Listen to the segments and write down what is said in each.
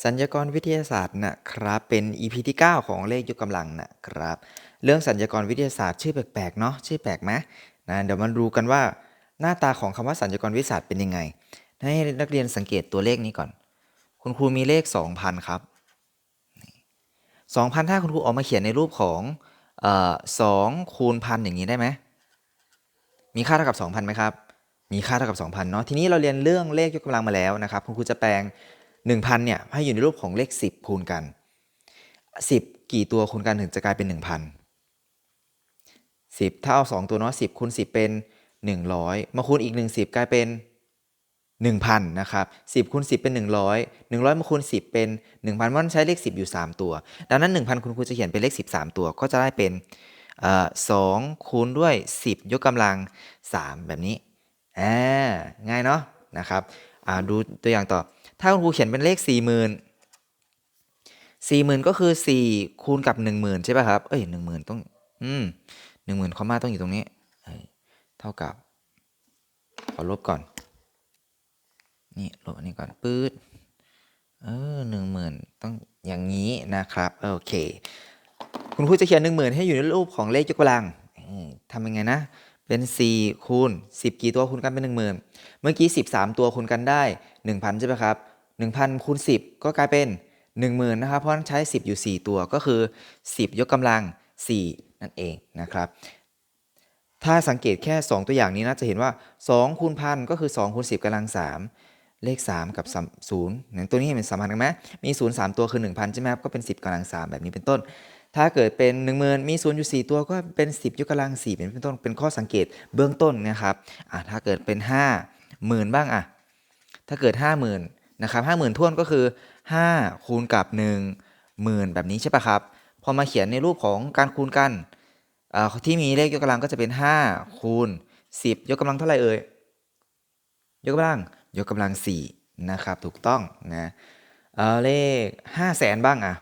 สัญญากรวิทยาศาสตร์นะครับเป็น EP ที่ 9 ของเลขยกกำลังนะครับ เรื่องสัญญากรวิทยาศาสตร์ชื่อแปลกๆเนาะชื่อแปลกไหมนะเดี๋ยวมาดูกันว่าหน้าตาของคำว่าสัญญากรวิทยาศาสตร์เป็นยังไง ให้นักเรียนสังเกตตัวเลขนี้ก่อน คุณครูมีเลข 2,000 ครับ 2,000 ถ้าคุณครูออกมาเขียนในรูปของเอ่อ2คูณพันอย่างนี้ได้ไหมมีค่าเท่ากับ 2,000ไหมครับมีค่าเท่ากับ 2,000เนาะทีนี้เราเรียนเรื่องเลขยกกำลังมาแล้วนะครับคุณครูจะแปลง 1,000เนี่ยให้อยู่ในรูปของเลข 10 คูณกัน 10 กี่ตัวคูณกันถึงจะกลายเป็น 1,000 10 ถ้าเอา 2 ตัวเนาะ10คูณ10 เป็น 100 มาคูณอีก1 10กลายเป็น 1,000นะครับ10คูณ10 เป็น 100 100มาคูณ10 เป็น 1,000มันใช้เลข 10 อยู่ 3 ตัว ดังนั้น 1,000 คุณครูจะเขียนเป็นเลข 13 ตัวก็จะได้เป็นเอ่อ2คูณด้วย 10 ยกกำลัง 3 แบบนี้อ่าง่ายเนาะนะครับอ่าดูตัวอย่างต่อ ถ้าคุณครูเขียนเป็นเลข 40,000 40,000ก็คือ4คูณกับ10,000ใช่ป่ะครับ เอ้ย10,000ต้อง อืม10,000คอมมาต้องอยู่ตรงนี้ เท่ากับ ขอลบก่อน นี่ลบอันนี้ก่อนปื๊ด เออ10,000ต้องอย่างนี้นะครับ โอเค คุณครูจะเขียน10,000ให้อยู่ในรูปของเลขยกกำลังทำยังไงนะ เป็น 4 คูณ 10 กี่ตัวคูณกันเป็น 10,000 เมื่อกี้ 13 ตัวคูณกันได้ 1,000 ใช่ไหมครับ 1,000คูณ10 ก็กลายเป็น 10,000นะครับ เพราะฉะนั้นใช้ 10 อยู่ 4 ตัวก็คือ 10 ยกกำลัง 4 นั่นเองนะครับ ถ้าสังเกตแค่ 2 ตัวอย่างนี้นะจะเห็นว่า 2คูณพันก็คือ2คูณ10กำลัง 3 เลข 3 กับ0อย่างตัวนี้เห็นเป็นสัมพันธ์กันไหมมี 0 3 ตัวคือ 1,000 ใช่ไหมครับก็เป็น 10กำลัง 3 แบบนี้เป็นต้น ถ้าเกิดเป็น 10,000 มี0อยู่4ตัวก็เป็น 10 ยกกำลัง 4 เป็นต้น เป็นข้อสังเกตเบื้องต้นนะครับอะถ้าเกิดเป็น5หมื่นบ้างอะถ้าเกิด 50,000 นะครับ50,000ท้วนก็คือ 5 คูณกับ1หมื่นแบบนี้ใช่ปะครับ พอมาเขียนในรูปของการคูณกันอ่าที่มีเลขยกกำลังก็จะเป็น 5 คูณ 10 ยกกำลังเท่าไหร่เอ่ยยกกำลังยกกำลัง 4 นะครับ ถูกต้องนะเเลข 5 0 0แสนบ้างอะ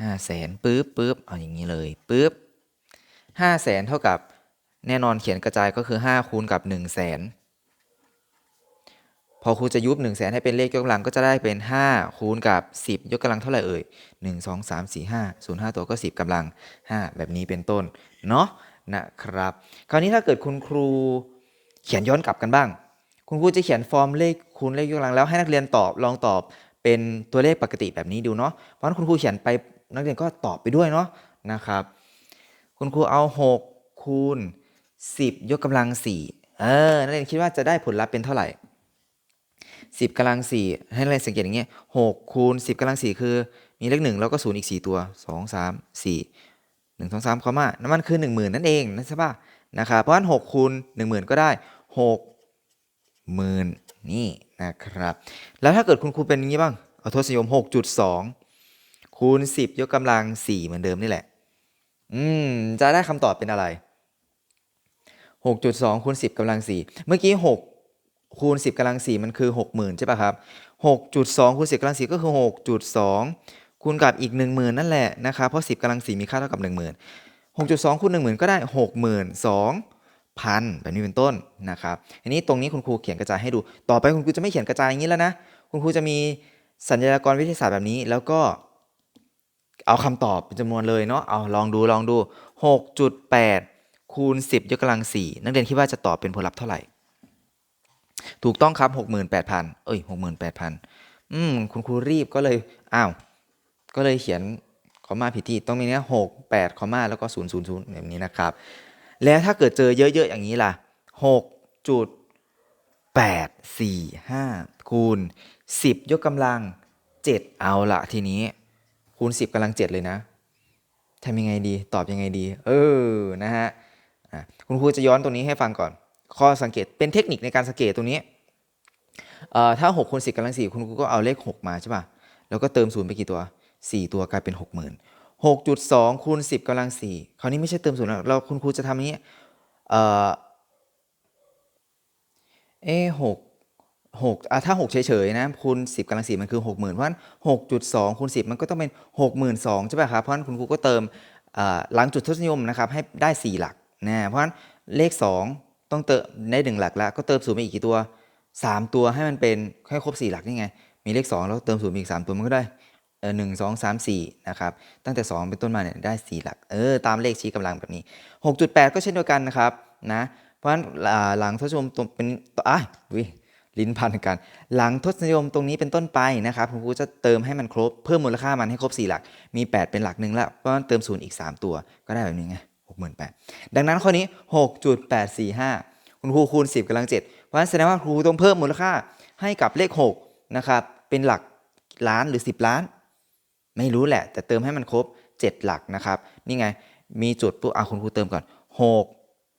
5 0 0แสนปึ๊บปึ๊บเอาอย่างนี้เลยปึ๊บ5 0 0แสนเท่ากับแน่นอนเขียนกระจายก็คือ 5 คูณกับ 1 0 0 0 0แสน พอครูจะยุบ1 0 0 0 0แสนให้เป็นเลขยกกำลังก็จะได้เป็น 5 คูณกับ 10 ยกกำลังเท่าไหร่เอ่ย 1 2 3 4 5 0 5 ตัวก็ 10กำลัง 5 แบบนี้เป็นต้น เนาะนะครับ คราวนี้ถ้าเกิดคุณครูเขียนย้อนกลับกันบ้าง คุณครูจะเขียนฟอร์มเลขคูณเลขยกกำลังแล้วให้นักเรียนตอบลองตอบเป็นตัวเลขปกติแบบนี้ดูเนาะ เพราะฉะนั้นคุณครูเขียนไปนักเรียนก็ตอบไปด้วยเนาะนะครับ คุณครูเอา 6 คูณ 10 ยกกำลัง4เออนักเรียนคิดว่าจะได้ผลลัพธ์เป็นเท่าไหร่ 10กำลัง4ให้เรียนสังเกตอย่างเงี้ย6คูณ10กำลัง4คือ มีเลข1แล้วก็0อีก 4 ตัว 2 3 4 1 2 3คอมมาน้ำมันคือ 10,000 นั่นเองนะใช่ปะนะครับเพราะฉะนั้น6คูณ10,000 ก็ได้6หมื่นนี่นะครับ แล้วถ้าเกิดคุณครูเป็นอย่างนี้บ้างเอาทศนิยม 6.2 คูณ 10 ยกกำลัง 4 เหมือนเดิมนี่แหละ อืม จะได้คำตอบเป็นอะไร 6.2คูณ10กำลัง 4 เมื่อกี้ 6 คูณ 10กำลัง4มันคือ 60,000 ใช่ป่ะครับ 6.2คูณ10กำลัง4ก็คือ 6.2 คูณกับอีก 10,000 นั่นแหละนะครับ เพราะ 10กำลัง4มีค่าเท่ากับ 10,000 6.2คูณ10,000 ก็ได้ 62,000พันแบบนี้เป็นต้นนะครับ อันนี้ตรงนี้คุณครูเขียนกระจายให้ดู ต่อไปคุณครูจะไม่เขียนกระจายอย่างนี้แล้วนะ คุณครูจะมีสัญญากรวิทยาศาสตร์แบบนี้ แล้วก็เอาคำตอบเป็นจำนวนเลยเนาะ เอาลองดูลองดู 6.8คูณ10ยกกำลัง4นักเรียนคิดว่าจะตอบเป็นผลลัพธ์เท่าไหร่ ถูกต้องครับ 68,000 เอ้ย 68,000 อืม คุณครูรีบก็เลย อ้าว ก็เลยเขียนคอมมาผิดที่ ต้องมีเนี้ย6 8คอมมาแล้วก็0 0 0แบบนี้นะครับ แล้วถ้าเกิดเจอเยอะๆ อย่างนี้ล่ะ6จุด8 4 5คูณ10ยกกำลัง7เอาละทีนี้ คูณ10กำลัง7เลยนะทำยังไงดี ตอบยังไงดี เออ นะฮะอะคุณครูจะย้อนตรงนี้ให้ฟังก่อน ข้อสังเกตเป็นเทคนิคในการสังเกตตรงนี้ถ้า6คูณ10กำลัง4คุณครูก็เอาเลข 6 มาใช่ป่ะ แล้วก็เติม0ไปกี่ตัว 4 ตัวกลายเป็น 60,000 6.2คูณ10กำลัง4คราวนี้ไม่ใช่เติมศูนย์แล้วเราคุณครูจะทำอย่างนี้เออเอะหกหกอะถ้าหกเฉยๆนะคูณสิบกำลังสี่มันคือหกหมื่นเพราะฉะนั้นหกจุดสองคูณสิบมันก็ต้องเป็นหกหมื่นสองใช่ป่ะครับเพราะฉะนั้นคุณครูก็เติมหลังจุดทศนิยมนะครับให้ได้สี่หลักนะเพราะฉะนั้นเลขสอง ต้องเติมได้หนึ่งหลักแล้วก็เติมศูนย์ไปอีกกี่ตัวสามตัวให้มันเป็นให้ครบสี่หลักนี่ไง มีเลข 2 แล้วเติมศูนย์อีก 3 ตัวมันก็ได้เออหนึ่งสองสามสี่นะครับตั้งแต่ 2 เป็นต้นมาเนี่ยได้ 4 หลักเออตามเลขชี้กำลังแบบนี้ 6.8 ก็เช่นเดียวกันนะครับนะเพราะฉะนั้นหลังทศนิยมตรงเป็นอะวิลิ้นพันกัน หลังทศนิยมตรงนี้เป็นต้นไปนะครับคุณครูจะเติมให้มันครบเพิ่มมูลค่ามันให้ครบ 4 หลัก มี 8 เป็นหลักหนึ่งแล้วเพราะฉะนั้นเติมศูนย์อีก 3 ตัวก็ได้แบบนี้ไง 68,000 ดังนั้นข้อนี้ 6.845 คุณครูคูณ 10กำลัง7เพราะฉะนั้นแสดงว่าครูต้องเพิ่มมูลค่าให้กับเลข6นะครับเป็นหลักล้านหรือ 10 ล้าน ไม่รู้แหละ แต่เติมให้มันครบ 7 หลักนะครับ นี่ไงมีจุดปุ๊บอะคุณครูเติมก่อน 6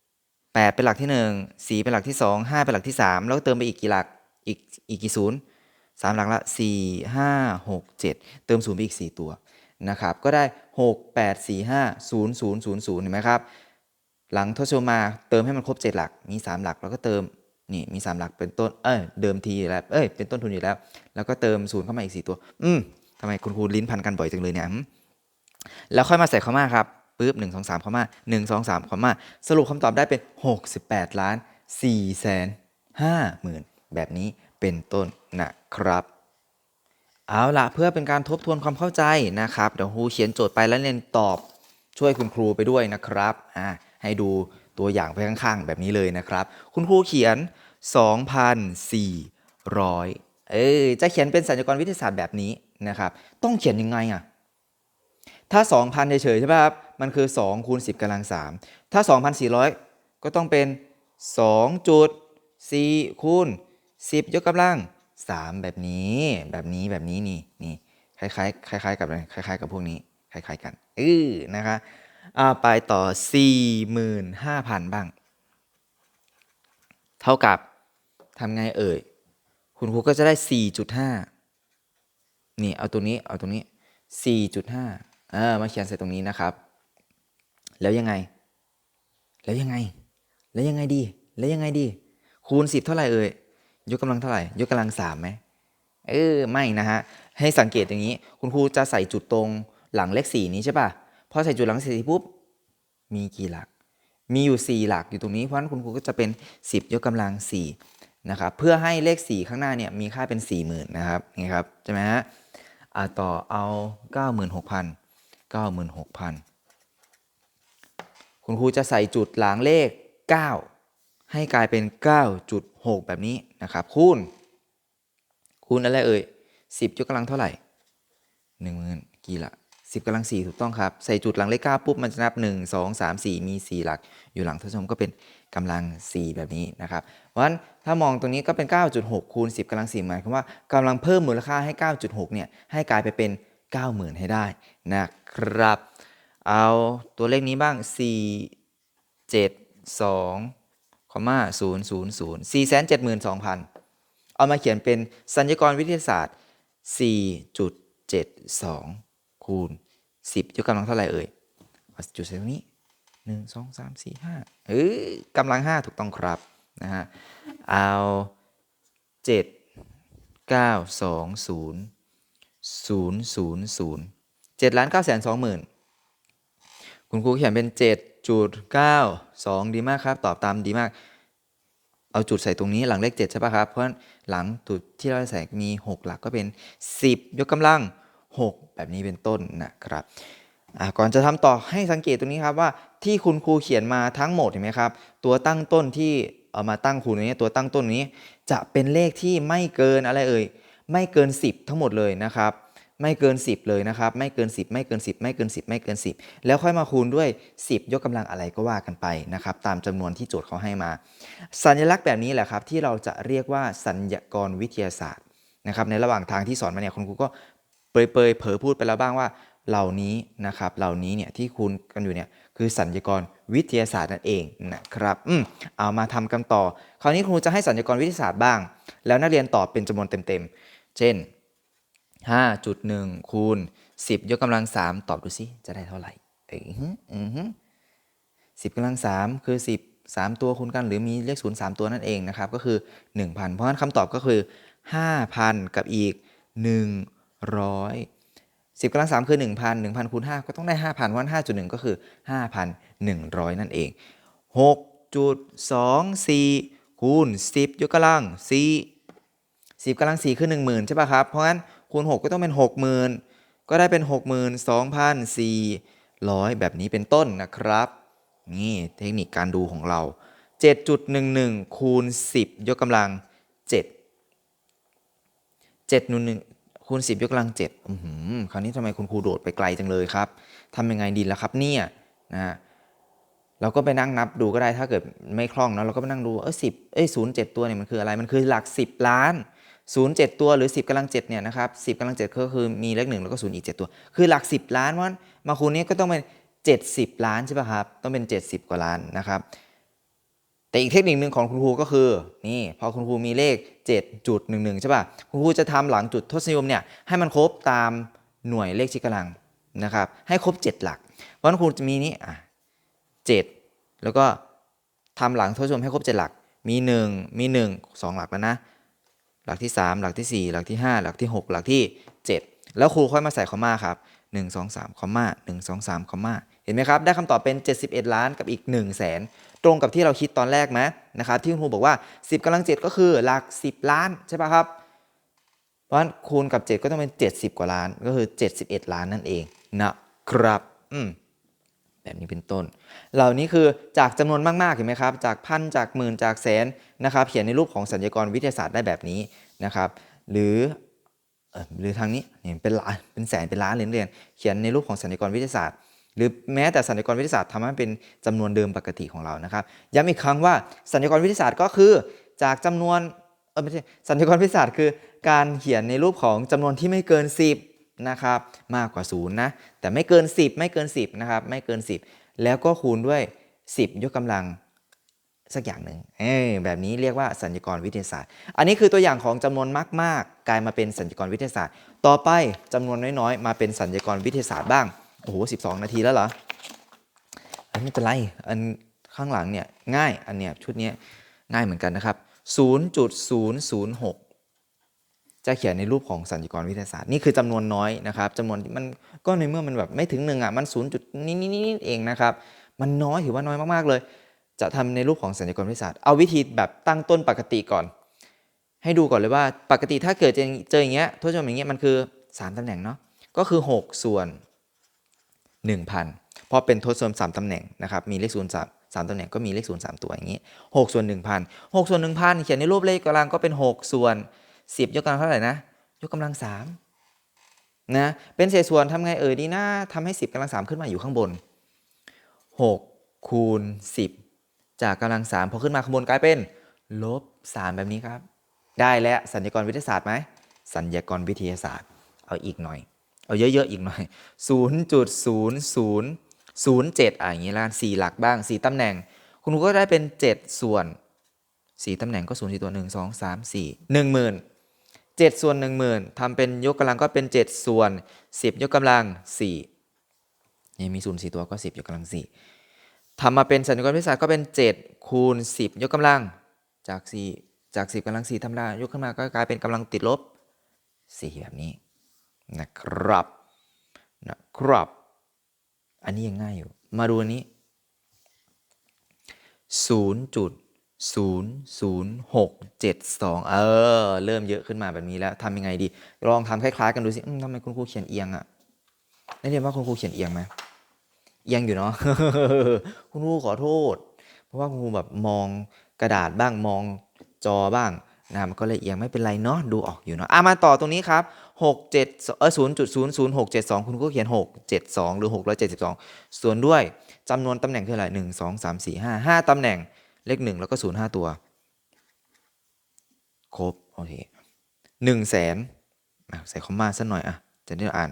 8 เป็นหลักที่ 1 4 เป็นหลักที่ 2 5 เป็นหลักที่ 3 แล้วเติมไปอีกกี่หลักอีกอีกกี่ศูนย์สามหลักละ 4 5 6 7 เติมศูนย์ไปอีก 4 ตัว นะครับ ก็ได้ 6 8 4 5 0 0 0 0เห็นไหมครับ หลังทศวรรษมาเติมให้มันครบ 7 หลัก มี 3 หลักแล้วก็เติม นี่มี 3 หลักเป็นต้น เอ้ย เดิมทีอยู่แล้ว เอ้ย เป็นต้นทุนอยู่แล้ว แล้วก็เติมศูนย์เข้ามาอีก 4 ตัว อืมทำไมคุณครูลิ้นพันกันบ่อยจังเลยเนี่ย แล้วค่อยมาใส่คอมมาครับปึ๊บ 1 2 3คอมมา1 2 3คอมมาสรุปคำตอบได้เป็น 68 ล้าน4แสน5หมื่นแบบนี้เป็นต้นนะครับ เอาละเพื่อเป็นการทบทวนความเข้าใจนะครับ เดี๋ยวครูเขียนโจทย์ไปแล้วเรียนตอบช่วยคุณครูไปด้วยนะครับอ่าให้ดูตัวอย่างไปข้างๆ แบบนี้เลยนะครับ คุณครูเขียน 2,400 เออจะเขียนเป็นสัญญกรวิทยาศาสตร์แบบนี้นะครับ ต้องเขียนยังไงอะ ถ้า 2,000 เฉยๆใช่ป่ะครับ มันคือ 2 คูณ 10กำลัง 3 ถ้า 2,400 ก็ต้องเป็น 2.4 คูณ 10 ยกกำลัง 3 แบบนี้แบบนี้แบบนี้นี่นี่คล้ายๆคล้ายๆกับคล้ายๆกับพวกนี้คล้ายๆกันเออนะคะอ่าไปต่อ 45,000 บ้าง เท่ากับทำไงเอ่ย คุณครูก็จะได้ 4.5 นี่ เอาตัวนี้ เอาตรงนี้ 4.5เออมาเขียนใส่ตรงนี้นะครับ แล้วยังไง แล้วยังไง แล้วยังไงดี แล้วยังไงดี คูณ 10 เท่าไหร่เอ่ย ยกกำลังเท่าไหร่ ยกกำลัง3ไหมเออไม่นะฮะให้สังเกตอย่างนี้ คุณครูจะใส่จุดตรงหลังเลข4นี้ใช่ป่ะพอใส่จุดหลังสี่ปุ๊บมีกี่หลัก มีอยู่ 4 หลักอยู่ตรงนี้เพราะฉะนั้นคุณครูก็จะเป็น 10 ยกกำลัง4นะครับเพื่อให้เลข 4 ข้างหน้าเนี่ยมีค่าเป็น 40,000นะครับนี่ครับใช่ไหมฮะอ่าต่อเอา 96,000 96,000 คุณครูจะใส่จุดหลังเลข 9 ให้กลายเป็น 9.6 แบบนี้นะครับคูณ คูณอะไรเอ่ย10ยกกำลังเท่าไหร่10,000กี่หลัก10กำลัง 4 ถูกต้องครับ ใส่จุดหลังเลข9ปุ๊บ มันจะนับ 1 2 3 4 มี 4 หลัก อยู่หลังทศนิยมก็เป็นกำลัง 4 แบบนี้นะครับเพราะฉะนั้นถ้ามองตรงนี้ก็เป็น 9.6 คูณ 10กำลัง 4 หมายความว่ากำลังเพิ่มมูลค่าให้ 9.6 เนี่ย ให้กลายไปเป็น 90,000 ให้ได้นะครับ เอาตัวเลขนี้บ้าง 4 7 2 คอมมา0 0 0 4 7 2 0 0 0เอามาเขียนเป็นสัญญกรวิทยาศาสตร์4.72คูณ10ยกกำลังเท่าไหร่เอ่ยจุดใส่ตรงนี้1 2 3 4 5เอ้ยกำลัง5ถูกต้องครับนะฮะเอา7 9 2 0 0 0 0 7ล้าน9แสน2หมื่นคุณครูเขียนเป็น 7.92 ดีมากครับ ตอบตามดีมาก เอาจุดใส่ตรงนี้หลังเลข 7 ใช่ปะครับ เพราะฉะนั้นหลังจุดที่เราใส่มี 6 หลักก็เป็น 10 ยกกำลัง 6 แบบนี้เป็นต้นนะครับก่อนจะทำต่อให้สังเกตตรงนี้ครับว่าที่คุณครูเขียนมาทั้งหมดเห็นไหมครับ ตัวตั้งต้นที่เอามาตั้งคูณนี้ตัวตั้งต้นนี้ จะเป็นเลขที่ไม่เกินอะไรเอ่ยไม่เกิน 10 ทั้งหมดเลยนะครับ ไม่เกิน 10 เลยนะครับ ไม่เกิน 10 ไม่เกิน 10 ไม่เกิน 10 ไม่เกิน 10 แล้วค่อยมาคูณด้วย 10 ยกกำลังอะไรก็ว่ากันไปนะครับตามจำนวนที่โจทย์เขาให้มา สัญลักษณ์แบบนี้แหละครับที่เราจะเรียกว่าสัญญกรวิทยาศาสตร์นะครับในระหว่างทางที่สอนมาเนี่ยคุณครูก็เปยเปยเผลอพูดไปแล้วบ้างว่าเหล่านี้นะครับเหล่านี้เนี่ยที่คูณกันอยู่เนี่ยคือสัญญกรวิทยาศาสตร์นั่นเองนะครับอืมเอามาทำกันต่อ คราวนี้ครูจะให้สัญญกรวิทยาศาสตร์บ้าง แล้วนักเรียนตอบเป็นจำนวนเต็มๆ เช่น 5.1 คูณ 10 ยกกำลัง 3 ตอบดูสิ จะได้เท่าไหร่เอ้ยหืออือหือ10กำลัง 3 คือ 10 3 ตัวคูณกันหรือมีเลข0 3 ตัวนั่นเองนะครับ ก็คือ 1,000 เพราะฉะนั้นคำตอบก็คือ 5,000 กับอีก 100 10กำลัง3คือ 1,000 1,000คูณ5ก็ต้องได้ 5,000เพราะฉะนั้น5.1 ก็คือ 5,100 นั่นเอง 6.24คูณ10 ยกกำลัง4 10กำลัง4คือ 10,000 ใช่ป่ะครับ เพราะงั้น คูณ 6 ก็ต้องเป็น 60,000 ก็ได้เป็น 62,400 แบบนี้เป็นต้นนะครับ นี่เทคนิคการดูของเรา 7.11 คูณ 10 ยกกำลัง 7 7.11คูณ 10 ยกกำลัง7อื้อหือคราวนี้ทำไมคุณครูโดดไปไกลจังเลยครับทำยังไงดีล่ะครับเนี่ยนะเราก็ไปนั่งนับดูก็ได้ถ้าเกิดไม่คล่องเนอะเราก็ไปนั่งดูเออสิบเอ้ยศูนย์เจ็ดตัวเนี่ยมันคืออะไรมันคือหลัก10ล้าน ศูนย์เจ็ดตัวหรือ 10กำลังเจ็ดเนี่ยนะครับสิบกำลังเจ็ดก็คือมีเลขหนึ่งแล้วก็ศูนย์อีกเจ็ดตัว คือหลัก 10 ล้านเพราะฉะนั้นมาคูณนี้ก็ต้องเป็น 70 ล้านใช่ป่ะครับต้องเป็น 70 กว่าล้านนะครับ แต่อีกเทคนิคหนึ่งของคุณครูก็คือนี่พอคุณครูมีเลข 7.11ใช่ป่ะคุณครูจะทำหลังจุดทศนิยมเนี่ยให้มันครบตามหน่วยเลขชิกำลังนะครับให้ครบ 7 หลักเพราะฉะนั้นครูจะมีนี้อะ7แล้วก็ทำหลังทศนิยมให้ครบ 7 หลักมี 1 มี 1 2 หลักแล้วนะ หลักที่ 3 หลักที่ 4 หลักที่ 5 หลักที่ 6 หลักที่ 7 แล้วครูค่อยมาใส่คอมมาครับ1 2 3คอมมา1 2 3คอมมาเห็นไหมครับ ได้คำตอบเป็น 71 ล้านกับอีก 1 0 0 0 0แสนตรงกับที่เราคิดตอนแรกไหมนะครับที่คุณครูบอกว่า 10กำลัง 7 ก็คือหลัก 10 ล้านใช่ป่ะครับเพราะฉะนั้นคูณกับ 7 ก็ต้องเป็น 70 กว่าล้านก็คือ 71 ล้านนั่นเองนะครับอืม แบบนี้เป็นต้น เหล่านี้คือจากจำนวนมากๆเห็นไหมครับ จากพันจากหมื่นจากแสนนะครับเขียนในรูปของสัญญากรวิทยาศาสตร์ได้แบบนี้นะครับ หรือหรือทางนี้เนี่ยเป็นล้านเป็นแสนเป็นล้านเรียญเรียนเขียนในรูปของสัญญากรวิทยาศาสตร์ หรือแม้แต่สัญญากรวิทยาศาสตร์ทำให้เป็นจำนวนเดิมปกติของเรานะครับย้ำอีกครั้งว่าสัญญากรวิทยาศาสตร์ก็คือ จากจำนวนเออไม่ใช่สัญญากรวิทยาศาสตร์คือ การเขียนในรูปของจำนวนที่ไม่เกิน 10 นะครับมากกว่า0นะแต่ไม่เกิน 10 ไม่เกิน 10นะครับไม่เกิน 10 แล้วก็คูณด้วย 10 ยกกำลังสักอย่างหนึ่งเออแบบนี้เรียกว่าสัญญกรวิทยาศาสตร์ อันนี้คือตัวอย่างของจำนวนมาก ๆ กลายมาเป็นสัญญกรวิทยาศาสตร์ ต่อไปจำนวนน้อยๆ มาเป็นสัญญกรวิทยาศาสตร์บ้าง โอ้โห12นาทีแล้วเหรอ อันไม่เป็นไร อันข้างหลังเนี่ยง่าย อันเนี้ยชุดนี้ง่ายเหมือนกันนะครับ 0.006 จะเขียนในรูปของสัญญกรวิทยาศาสตร์นี่คือจำนวนน้อยนะครับจำนวนมันก็ในเมื่อมันแบบไม่ถึงหนึ่งอะมัน 0. จุดนิดๆๆเองนะครับมันน้อยถือว่าน้อยมากๆเลย จะทำในรูปของสัญญกรวิทยาศาสตร์เอาวิธีแบบตั้งต้นปกติก่อน ให้ดูก่อนเลยว่าปกติถ้าเกิดเจออย่างเงี้ยทศนิยมอย่างเงี้ยมันคือ 3ตำแหน่งเนาะก็คือ 6 ส่วน 1,000 เพราะเป็นทศนิยม3ตำแหน่งนะครับมีเลข0 3 3ตำแหน่งก็มีเลข0 3ตัวอย่างงี้6ส่วน1,000 6ส่วน1,000เขียนในรูปเลขกำลังก็เป็น6ส่วน 10 ยกกำลังเท่าไหร่นะ ยกกำลัง3นะเป็นเศษส่วนทำไงเอ่ยดีนะทำให้ 10กำลัง3ขึ้นมาอยู่ข้างบน 6 คูณ 10 จากกำลัง3พอขึ้นมาข้างบนกลายเป็นลบ3แบบนี้ครับ ได้แล้วสัญญากรวิทยาศาสตร์ไหมสัญญากรวิทยาศาสตร์ เอาอีกหน่อย เอาเยอะๆอีกหน่อย 0.0007อะอย่างนี้ละสี่หลักบ้าง 4ตำแหน่ง คุณครูก็ได้เป็น 7 ส่วน 4ตำแหน่งก็0 4ตัว 1 2 3 4 1 0,000 7 ส่วน 10,000ทำเป็นยกกำลังก็เป็น 7 ส่วน 10 ยกกำลัง4นี่มี0 4ตัวก็ 10 ยกกำลัง 4ทำมาเป็นสัญญากรวิทยาศาก็เป็น 7 คูณ 10 ยกกำลังจาก 4 จาก 10กำลัง4ธรรมดายกขึ้นมาก็กลายเป็นกำลังติดลบ 4 แบบนี้นะครับนะครับ อันนี้ยังง่ายอยู่ มาดูอันนี้ 0.00672เออ เริ่มเยอะขึ้นมาแบบนี้แล้วทำยังไงดี ลองทำคล้ายๆกันดูสิทำไมคุณครูเขียนเอียงอะนักเรียนว่าคุณครูเขียนเอียงไหมเอียงอยู่เนาะคุณครูขอโทษ เพราะว่าคุณครูแบบมองกระดาษบ้างมองจอบ้างนะมันก็เลยเอียงไม่เป็นไรเนาะดูออกอยู่เนาะอะมาต่อตรงนี้ครับ6 7เออ0.00672 คุณครูเขียน 672 หรือ 672 ส่วนด้วยจำนวนตำแหน่งคืออะไร 1 2 3 4 5 5ตำแหน่ง เลข 1 แล้วก็ 0 5 ตัว ครบ โอเค1แสนใส่คอมมาสักหน่อยอะจะได้อ่าน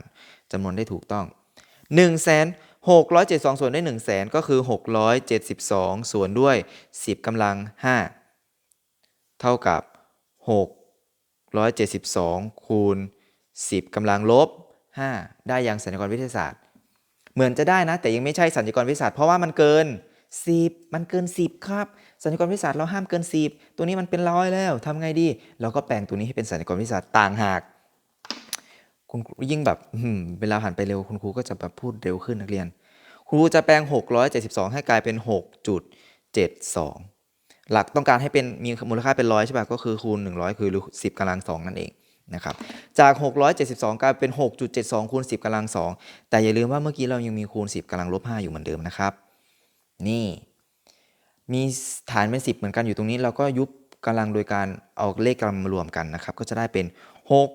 จำนวนได้ถูกต้อง1แสน672 ส่วนด้วย1แสนก็คือ 672 ส่วนด้วย 10กำลัง 5 เท่ากับ 672 คูณ 10กำลังลบ 5 ได้ยังสัญญากรวิทยาศาสตร์ เหมือนจะได้นะ แต่ยังไม่ใช่สัญญากรวิทยาศาสตร์เพราะว่ามันเกิน 10 มันเกิน 10 ครับสัญญกรวิทยาศาสตร์เราห้ามเกิน 10 ตัวนี้มันเป็นร้อยแล้วทำไงดี เราก็แปลงตัวนี้ให้เป็นสัญญกรวิทยาศาสตร์ต่างหาก คุณยิ่งแบบเวลาผ่านไปเร็วคุณครูก็จะแบบพูดเร็วขึ้นนักเรียน ครูจะแปลง 672 ให้กลายเป็น 6.72 หลักต้องการให้เป็นมีมูลค่าเป็นร้อยใช่ป่ะก็คือคูณ 100 คือ 10กำลังสองนั่นเองนะครับจาก 672 กลายเป็น 6.72 คูณ 10กำลังสองแต่อย่าลืมว่าเมื่อกี้เรายังมีคูณ 10กำลังลบ 5 อยู่เหมือนเดิมนะครับ นี่ มีฐานเป็น10 เหมือนกันอยู่ตรงนี้ เราก็ยุบกำลังโดยการเอาเลขกำลังมารวมกันนะครับ ก็จะได้เป็น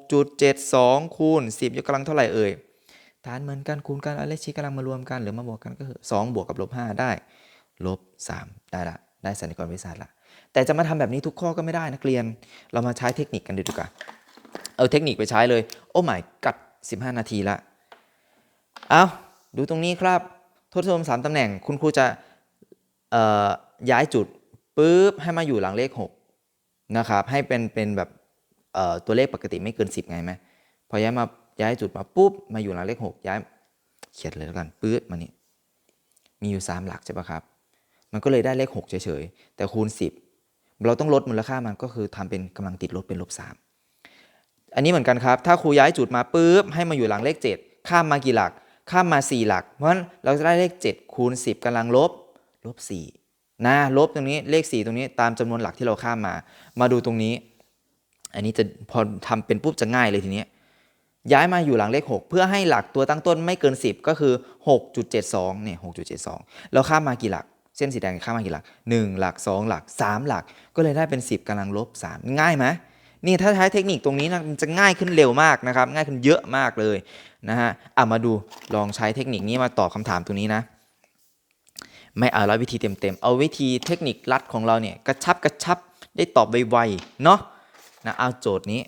6.72 คูณ 10 ยกกำลังเท่าไหร่เอ่ย ฐานเหมือนกันคูณกันเอาเลขชี้กำลังมารวมกันหรือมาบวกกันก็คือ2บวกกับลบ5ได้ลบ3ได้ละได้สันนิกรวิศาสตร์ละแต่จะมาทำแบบนี้ทุกข้อก็ไม่ได้นักเรียน เรามาใช้เทคนิคกันดูดีกว่าเอาเทคนิคไปใช้เลย โอ้ไม่กัด 15 นาทีละ เอาดูตรงนี้ครับทศนิยมสามตำแหน่ง คุณครูจะ ย้ายจุดปุ๊บให้มาอยู่หลังเลข6นะครับให้เป็นเป็นแบบตัวเลขปกติไม่เกิน 10 ไงไหมพอย้ายมาย้ายจุดมาปุ๊บมาอยู่หลังเลข 6 ย้ายเขียนเลยแล้วกันปื๊ดมานี่มีอยู่ 3 หลักใช่ปะครับ มันก็เลยได้เลข 6 เฉยๆ แต่คูณ 10 เราต้องลดมูลค่ามันก็คือทำเป็นกำลังติดลบเป็นลบ 3 อันนี้เหมือนกันครับ ถ้าครูย้ายจุดมาปุ๊บให้มาอยู่หลังเลข 7 ข้ามมากี่หลัก ข้ามมา 4 หลัก เพราะฉะนั้นเราจะได้เลข 7 คูณ 10กำลังลบ ลบ4นะลบตรงนี้เลข 4 ตรงนี้ตามจำนวนหลักที่เราข้ามมา มาดูตรงนี้ อันนี้จะพอทำเป็นปุ๊บจะง่ายเลยทีนี้ย้ายมาอยู่หลังเลข 6 เพื่อให้หลักตัวตั้งต้นไม่เกิน 10 ก็คือ 6.72เนี่ย6.72 เราข้ามมากี่หลัก เส้นสีแดงข้ามมากี่หลัก 1 หลัก 2 หลัก 3 หลัก ก็เลยได้เป็น 10กำลังลบ 3 ง่ายไหมนี่ถ้าใช้เทคนิคตรงนี้นะมันจะง่ายขึ้นเร็วมากนะครับ ง่ายขึ้นเยอะมากเลยนะฮะอะมาดูลองใช้เทคนิคนี้มาตอบคำถามตรงนี้นะ ไม่เอาแล้ววิธีเต็มๆ เอาวิธีเทคนิคลัดของเราเนี่ยกระชับกระชับได้ตอบไวๆเนาะนะเอาโจทย์นี้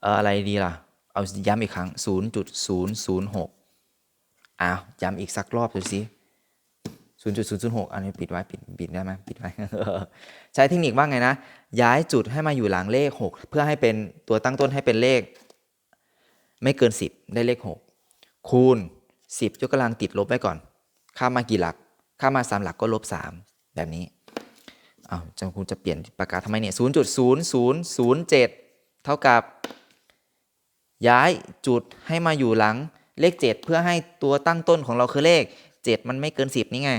เอออะไรดีล่ะ เอาย้ำอีกครั้ง 0.006อ้าวย้ำอีกสักรอบดูสิ0.006อันนี้ปิดไว้ปิดปิดได้ไหมปิดไว้ ใช้เทคนิคว่าไงนะ ย้ายจุดให้มาอยู่หลังเลข 6 เพื่อให้เป็นตัวตั้งต้นให้เป็นเลข ไม่เกิน 10 ได้เลข 6 คูณ 10ยกกำลังติดลบไว้ก่อน ข้ามมากี่หลัก ข้ามมา3หลักก็ลบ3แบบนี้เอ้าจังคุณจะเปลี่ยนปากกาทำไมเนี่ย0.0007เท่ากับ ย้ายจุดให้มาอยู่หลังเลข 7 เพื่อให้ตัวตั้งต้นของเราคือเลข 7 มันไม่เกิน 10 นี่ไง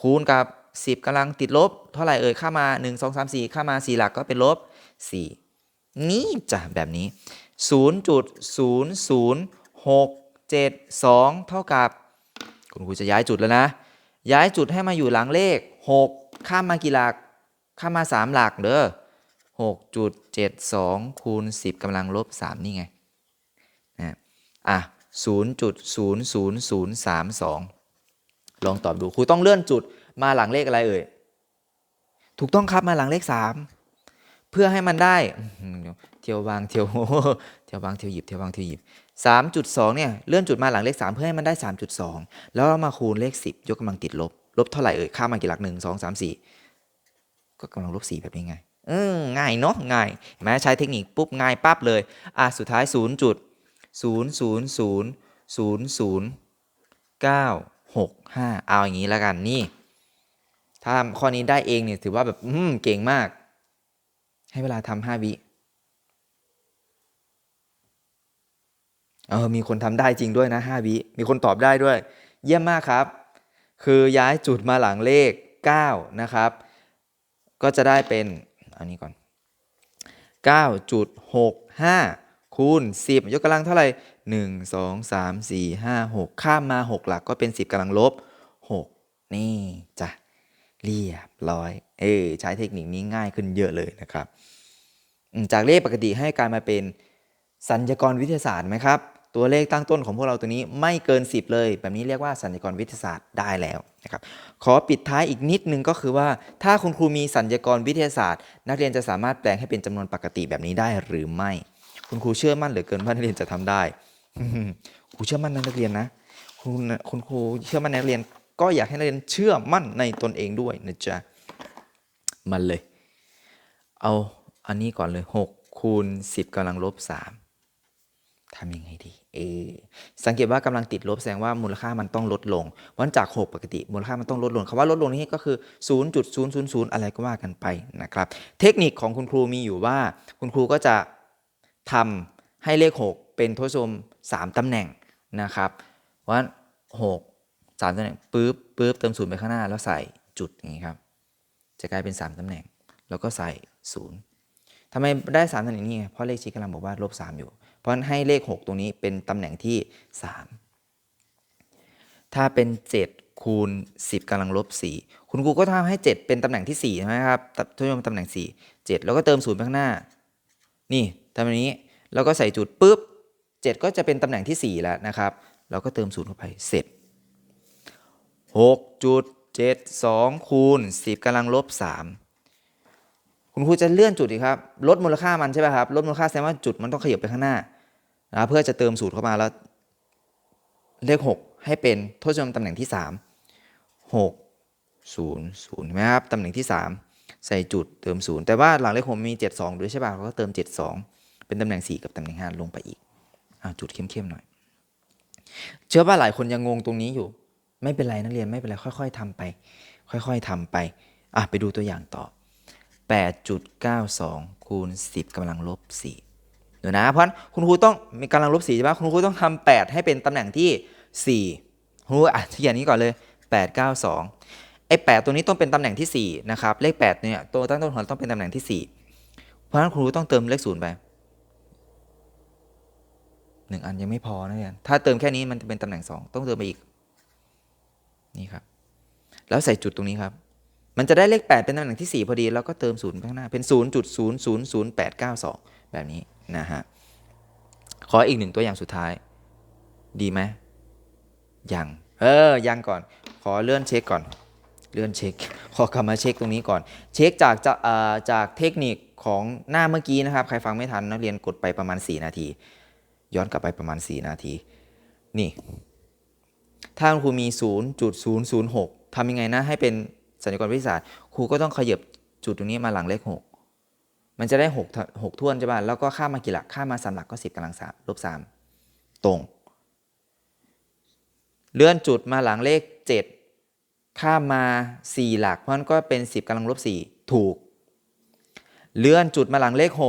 คูณกับ 10กำลังติดลบ เท่าไหร่เอ่ยค่ามา 1 2 3 4 ค่ามา 4 หลักก็เป็นลบ 4 นี่จ้ะแบบนี้ 0.00672 เท่ากับ คุณครูจะย้ายจุดแล้วนะ ย้ายจุดให้มาอยู่หลังเลข 6 ข้ามมากี่หลัก ข้ามมา 3 หลักเด้อ6.72คูณ10กำลังลบ 3 นี่ไงนะอะ0.00032 ลองตอบดูครูต้องเลื่อนจุดมาหลังเลขอะไรเอ่ย ถูกต้องครับมาหลังเลข 3 เพื่อให้มันได้ เที่ยววางเที่ยวเที่ยววางเที่ยวหยิบเที่ยววางเที่ยวหยิบ 3.2เนี่ยเลื่อนจุดมาหลังเลข 3 เพื่อให้มันได้ 3.2 แล้วเรามาคูณเลข 10 ยกกำลังติดลบ ลบเท่าไหร่เอ่ยค่ามากี่หลัก 1 2 3 4 ก็กำลังลบ 4 แบบนี้ไงเออง่ายเนาะง่ายเห็นไหมใช้เทคนิคปุ๊บง่ายปั๊บเลย อะ สุดท้าย0จุด0 0 0 0 0 9 6 5 เอาอย่างนี้แล้วกันนี่ ถ้าข้อนี้ได้เองเนี่ยถือว่าแบบ อืมเก่งมาก ให้เวลาทำห้าวิ เออมีคนทำได้จริงด้วยนะห้าวิมีคนตอบได้ด้วย เยี่ยมมากครับ คือย้ายจุดมาหลังเลข 9 นะครับ ก็จะได้เป็นอันนี้ก่อน 9.65คูณ10 ยกกำลังเท่าไหร่ 1 2 3 4 5 6 ข้ามมา 6 หลักก็เป็น 10กำลังลบ 6 นี่จ้ะเรียบร้อย เออใช้เทคนิคนี้ง่ายขึ้นเยอะเลยนะครับ จากเลขปกติให้กลายมาเป็นสัญญกรวิทยาศาสตร์ไหมครับ ตัวเลขตั้งต้นของพวกเราตัวนี้ไม่เกิน 10 เลย แบบนี้เรียกว่าสัญญกรวิทยาศาสตร์ได้แล้วนะครับขอปิดท้ายอีกนิดนึงก็คือว่า ถ้าคุณครูมีสัญญกรวิทยาศาสตร์ นักเรียนจะสามารถแปลงให้เป็นจำนวนปกติแบบนี้ได้หรือไม่ คุณครูเชื่อมั่นเหลือเกินว่านักเรียนจะทำได้ครูเชื่อมั่นในนักเรียนนะคุณคุณครูเชื่อมั่นนนักเรียน ก็อยากให้นักเรียนเชื่อมั่นในตนเองด้วยนะจ๊ะมันเลย เอาอันนี้ก่อนเลย6คูณ10กำลังลบ3 ทำยังไงดี เออสังเกตว่ากำลังติดลบแสดงว่ามูลค่ามันต้องลดลง วันจาก 6 ปกติ มูลค่ามันต้องลดลงคำว่าลดลงนี่ก็คือ 0.000 อะไรก็ว่ากันไปนะครับ เทคนิคของคุณครูมีอยู่ว่า คุณครูก็จะทำให้เลข 6 เป็นทศนิยม3ตำแหน่งนะครับว่า6 3ตำแหน่งปุ๊บปุ๊บเติมศูนย์ไปข้างหน้า แล้วใส่จุดอย่างนี้ครับ จะกลายเป็น 3ตำแหน่ง แล้วก็ใส่0ทำไมได้3ตำแหน่งนี้เพราะเลขชี้กำลังบอกว่าลบ3อยู่ เพราะฉะนั้นให้เลข 6 ตรงนี้เป็นตำแหน่งที่ 3 ถ้าเป็น 7 คูณ 10กำลังลบ 4 คุณครูก็ทำให้ 7 เป็นตำแหน่งที่4ใช่ไหมครับทุกยมตำแหน่ง 4 7 แล้วก็เติม0ไปข้างหน้า นี่ทำแบบนี้ แล้วก็ใส่จุดปุ๊บ 7 ก็จะเป็นตำแหน่งที่ 4 แล้วนะครับเราก็เติม0เข้าไปเสร็จ6จุด72คูณ10กำลังลบ3 คุณครูจะเลื่อนจุดอีกครับ ลดมูลค่ามันใช่ไหมครับ ลดมูลค่าแสดงว่าจุดมันต้องขยับไปข้างหน้านะเพื่อจะเติมสูตรเข้ามาแล้ว เลข 6 ให้เป็นทศนิยมตำแหน่งที่ 3 6 0 0เห็นไหมครับตำแหน่งที่ 3 ใส่จุดเติม 0 แต่ว่าหลังเลข6มี 72 ด้วยใช่ป่ะเราก็เติม 72 เป็นตำแหน่ง 4 กับตำแหน่ง 5 ลงไปอีกอจุดเข้มๆหน่อย เชื่อว่าหลายคนยังงงตรงนี้อยู่ ไม่เป็นไรนักเรียนไม่เป็นไรค่อย ๆทำไป ค่อย ๆทำไปอะไปดูตัวอย่างต่อ 8.92 คูณ 10กำลังลบ4เดี๋ยวนะ เพราะคุณครูต้องมีกำลังลบ4ใช่ปะคุณครูต้องทำ8 ให้เป็นตำแหน่งที่ 4คุณครูอะเขียนนี้ก่อนเลย 892 ไอ้ 8 ตัวนี้ต้องเป็นตำแหน่งที่ 4 นะครับ เลข 8 เนี่ย ตัวตั้งต้นของต้องเป็นตำแหน่งที่ 4 เพราะฉะนั้นครูต้องเติมเลข0ไปหนึ่งอันยังไม่พอนะเนี่ยถ้าเติมแค่นี้มันจะเป็นตำแหน่ง 2 ต้องเติมไปอีก นี่ครับ แล้วใส่จุดตรงนี้ครับ มันจะได้เลข 8 เป็นตำแหน่งที่ 4 พอดี แล้วก็เติม 0 ข้างหน้า เป็น0.00892 แบบนี้นะฮะ ขออีกหนึ่งตัวอย่างสุดท้าย ดีไหมยัง เออ ยังก่อน ขอเลื่อนเช็คก่อน เลื่อนเช็ค ขอกลับมาเช็คตรงนี้ก่อน เช็คจากจากเอ่อจากเทคนิคของหน้าเมื่อกี้นะครับ ใครฟังไม่ทันนักเรียนกดไปประมาณ 4 นาที ย้อนกลับไปประมาณ 4 นาที นี่ ถ้าคุณครูมี 0.006ทำยังไงนะให้เป็น สัญญากรวิทยาศาสตร์ครูก็ต้องขยับจุดตรงนี้มาหลังเลข 6 มันจะได้6 6ท่วนใช่ป่ะแล้วก็ข้ามมากี่หลักข้ามมา3หลักก็ 10กำลัง3ลบ3ตรง เลื่อนจุดมาหลังเลข 7 ข้ามมา 4 หลัก เพราะนั้นก็เป็น 10กำลังลบ4ถูก เลื่อนจุดมาหลังเลข 6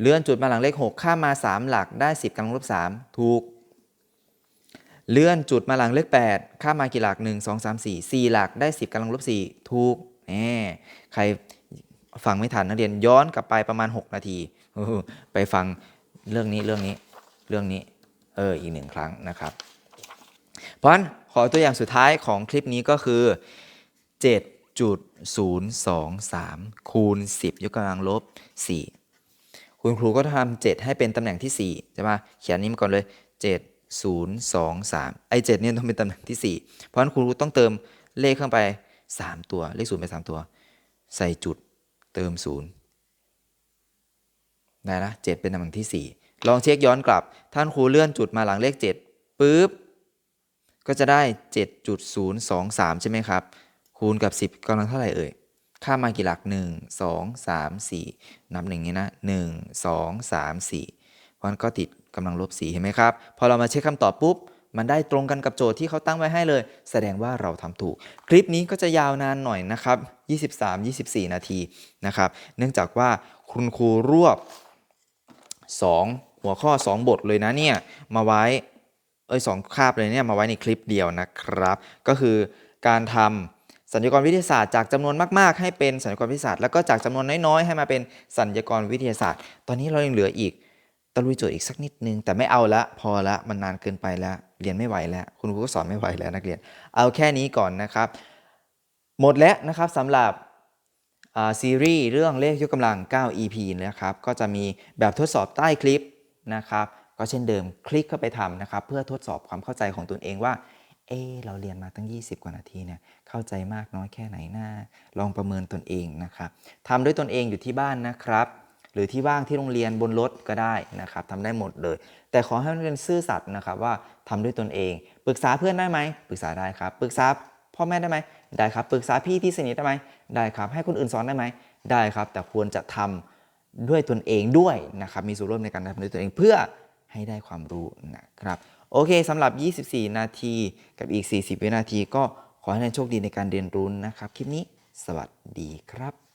เลื่อนจุดมาหลังเลข 6 ข้ามมา 3 หลักได้ 10กำลังลบ3ถูก เลื่อนจุดมาหลังเลข8ข้ามมากี่หลัก 1 2 3 4 4 หลักได้ 10กำลังลบ4ถูกแหมใครฟังไม่ทันนักเรียนย้อนกลับไปประมาณ 6 นาที ไปฟังเรื่องนี้เรื่องนี้เรื่องนี้เอออีกหนึ่งครั้งนะครับ เพราะฉะนั้นขอตัวอย่างสุดท้ายของคลิปนี้ก็คือ 7.023 คูณ 10 ยกกำลังลบ 4 คุณครูก็ทำ7ให้เป็นตำแหน่งที่4ใช่ปะเขียนนี้มาก่อนเลย 7 0 2 3 ไอ้7เนี่ยต้องเป็นตำแหน่งที่ 4 เพราะฉะนั้นคุณต้องเติมเลขเข้าไป 3 ตัว เลข0ไป 3 ตัว ใส่จุดเติม 0 ได้นะ7เป็นตำแหน่งที่ 4 ลองเช็คย้อนกลับ ท่านครูเลื่อนจุดมาหลังเลข 7ปุ๊บ ก็จะได้ 7.023 ใช่ไหมครับ คูณกับ 10กำลังเท่าไหร่เอ่ยข้ามากี่หลัก 1 2 3 4 นับหนึ่งนี้นะ 1 2 3 4 เพราะฉะนั้นก็ติด กำลังลบ4เห็นไหมครับ พอเรามาเช็คคำตอบปุ๊บ มันได้ตรงกันกับโจทย์ที่เขาตั้งไว้ให้เลย แสดงว่าเราทำถูก คลิปนี้ก็จะยาวนานหน่อยนะครับ 23-24 นาทีนะครับ เนื่องจากว่าคุณครูรวบ 2 หัวข้อ 2 บทเลยนะเนี่ย มาไว้ เอ้ยสองคาบเลยเนี่ยมาไว้ในคลิปเดียวนะครับ ก็คือการทำสัญญากรวิทยาศาสตร์จากจำนวนมาก ๆ ให้เป็นสัญญากรวิทยาศาสตร์แล้วก็จากจำนวนน้อย ๆ ให้มาเป็นสัญญากรวิทยาศาสตร์ ตอนนี้เรายังเหลืออีก ตะลุยโจทย์อีกสักนิดนึง แต่ไม่เอาละพอละมันนานเกินไปแล้วเรียนไม่ไหวแล้ว คุณครูก็สอนไม่ไหวแล้วนักเรียน เอาแค่นี้ก่อนนะครับ หมดแล้วนะครับสำหรับซีรีส์เรื่องเลขยกกำลัง 9 EP นะครับ ก็จะมีแบบทดสอบใต้คลิปนะครับ ก็เช่นเดิมคลิกเข้าไปทำนะครับ เพื่อทดสอบความเข้าใจของตนเองว่า เออเราเรียนมาตั้ง 20 กว่านาทีเนี่ย เข้าใจมากน้อยแค่ไหนหน้า ลองประเมินตนเองนะครับทำด้วยตนเองอยู่ที่บ้านนะครับ หรือที่ว่างที่โรงเรียนบนรถก็ได้นะครับทำได้หมดเลย แต่ขอให้นักเรียนซื่อสัตย์นะครับว่าทำด้วยตนเอง ปรึกษาเพื่อนได้ไหมปรึกษาได้ครับ ปรึกษาพ่อแม่ได้ไหมได้ครับ ปรึกษาพี่ที่สนิทได้ไหมได้ครับ ให้คนอื่นสอนได้ไหมได้ครับ แต่ควรจะทำด้วยตนเองด้วยนะครับ มีส่วนร่วมในการทำด้วยตนเองเพื่อให้ได้ความรู้นะครับ โอเคสำหรับ 24 นาทีกับอีก 40 วินาที ก็ขอให้นักเรียนโชคดีในการเรียนรู้นะครับ คลิปนี้ สวัสดีครับ